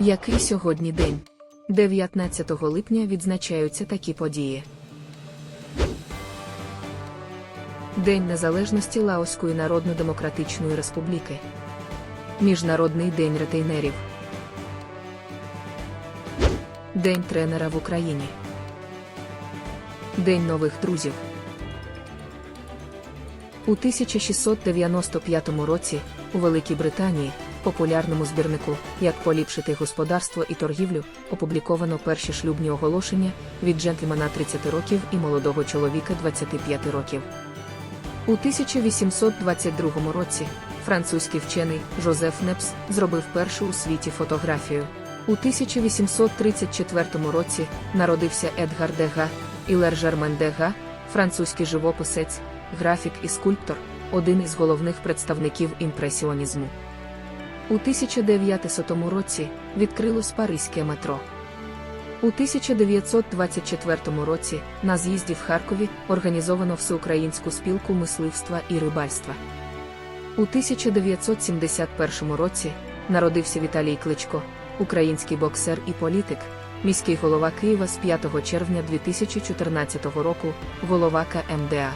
Який сьогодні день? 19 липня відзначаються такі події. День Незалежності Лаоської Народно-Демократичної Республіки. Міжнародний день ретейнерів. День тренера в Україні. День нових друзів. У 1695 році у Великій Британії, популярному збірнику Як поліпшити господарство і торгівлю, опубліковано перші шлюбні оголошення від джентльмена 30 років і молодого чоловіка 25 років. У 1822 році французький вчений Жозеф Непс зробив першу у світі фотографію. У 1834 році народився Едгар Дега, Ілер Жермен Дега, французький живописець, графік і скульптор, один із головних представників імпресіонізму. У 1900 році відкрилось Паризьке метро. У 1924 році на з'їзді в Харкові організовано всеукраїнську спілку мисливства і рибальства. У 1971 році народився Віталій Кличко, український боксер і політик, міський голова Києва з 5 червня 2014 року, голова КМДА,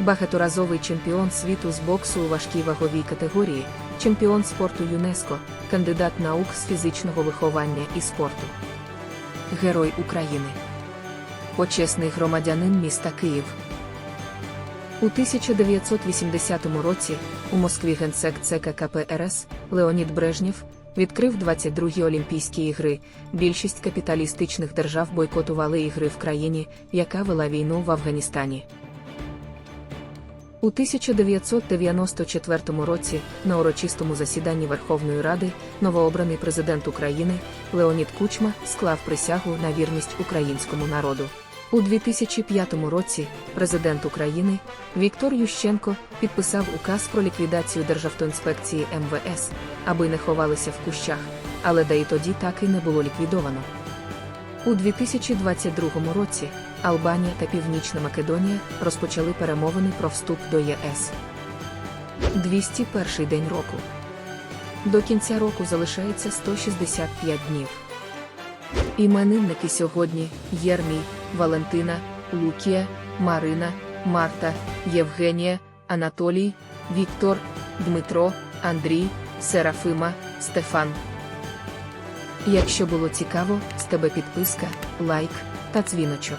багаторазовий чемпіон світу з боксу у важкій ваговій категорії, чемпіон спорту ЮНЕСКО, кандидат наук з фізичного виховання і спорту. Герой України. Почесний громадянин міста Київ. У 1980 році у Москві генсек ЦК КПРС Леонід Брежнєв відкрив 22-гі Олімпійські ігри. Більшість капіталістичних держав бойкотували ігри в країні, яка вела війну в Афганістані. У 1994 році на урочистому засіданні Верховної Ради новообраний президент України Леонід Кучма склав присягу на вірність українському народу. У 2005 році президент України Віктор Ющенко підписав указ про ліквідацію Державтоінспекції МВС, аби не ховалися в кущах, але де і тоді так і не було ліквідовано. У 2022 році Албанія та Північна Македонія розпочали перемовини про вступ до ЄС. 201 день року. До кінця року залишається 165 днів. Іменинники сьогодні Єрмій, Валентина, Лукія, Марина, Марта, Євгенія, Анатолій, Віктор, Дмитро, Андрій, Серафима, Стефан. Якщо було цікаво, з тебе підписка, лайк та дзвіночок.